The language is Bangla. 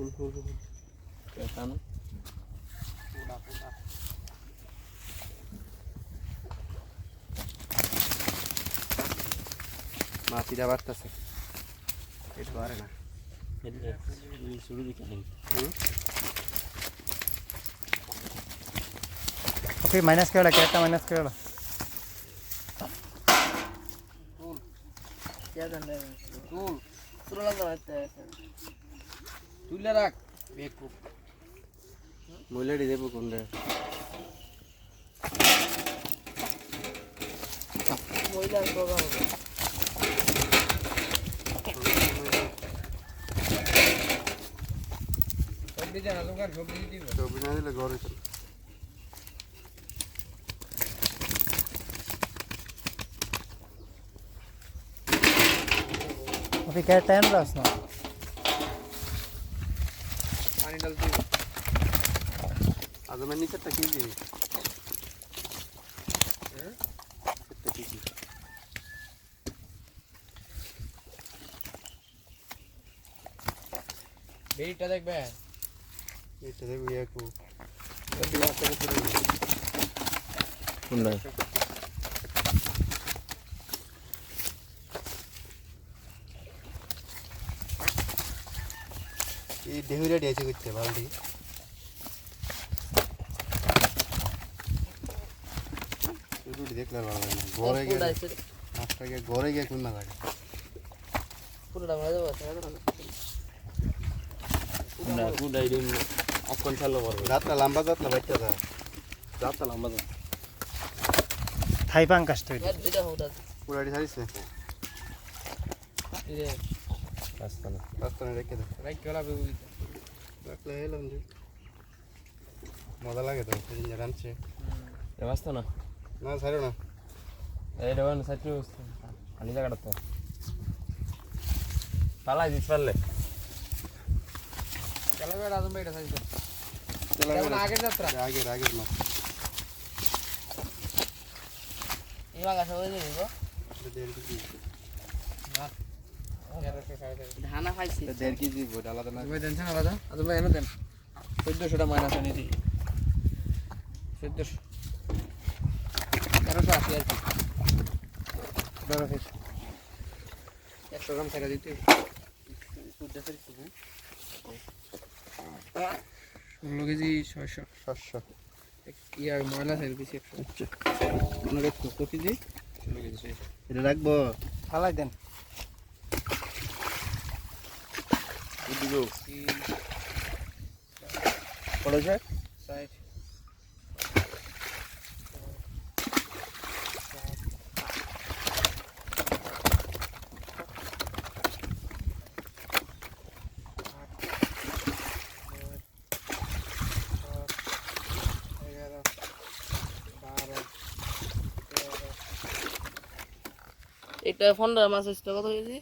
หุ่นหุ่นหุ่นเกิดซ้ำดูดักดูดักมาที่ดาวัตต์สิเอ็ดวาร์นะเอ็ดนี่สุรุดิกันนี่ ओके माइनस केवल कहता माइनस केवल क्या करना है তুলে রাখ বেকু মহিলাটি দেবো কোন রে ছবি না দিলে ঘরে চল ফি ক্যারেটটা এনে রাস पानी डालती हूँ। अब मैं नीचे तकी दी बेटा देख बे बेटा देख भैया को कुंडा এই ঢেউরা দিয়েছে করতে বালতি। শুধু দেখলে ভালো লাগে না ঘরে গিয়ে মাছটা গিয়ে ঘরে গিয়ে কোন না লাগে কোনটা কোনটা দিন অক্ষণ চালু করবে রাতটা লম্বা যাত না বাচ্চা যা রাতটা লম্বা তো থাই পাঙ্কাস তো পুরাটি ছাড়িছে? রাস্তা না রাস্তায় রেখে দে রাখলে এলাম যে মজা লাগে তো যে রাঁধছে রাস্তা না না ছাড়ো না এই দেবেন সাইটু আনি জায়গাটা তো পালাই দিস পারলে আগের যাত্রা আগের আগের মাছ এটা দেড় কেজি ধানা খাইছি। দেড় কেজি বোট আলাদা না। চোদ্দশোটা মাইনাস আনি দিই। চোদ্দশো তেরোশো আশি আর কি। ধরো একশো গ্রাম ছেড়ে দিতে ষোলো কেজি ছয়শো। সাতশো ইয়া ময়লা ছেড়ে দিচ্ছি একশো। মনে রাখছো কত কেজি? ষোলো কেজি এটা রাখব। ফালাই দেন। পড়েছে ষাট এটা পনেরো মাছ কত কেজি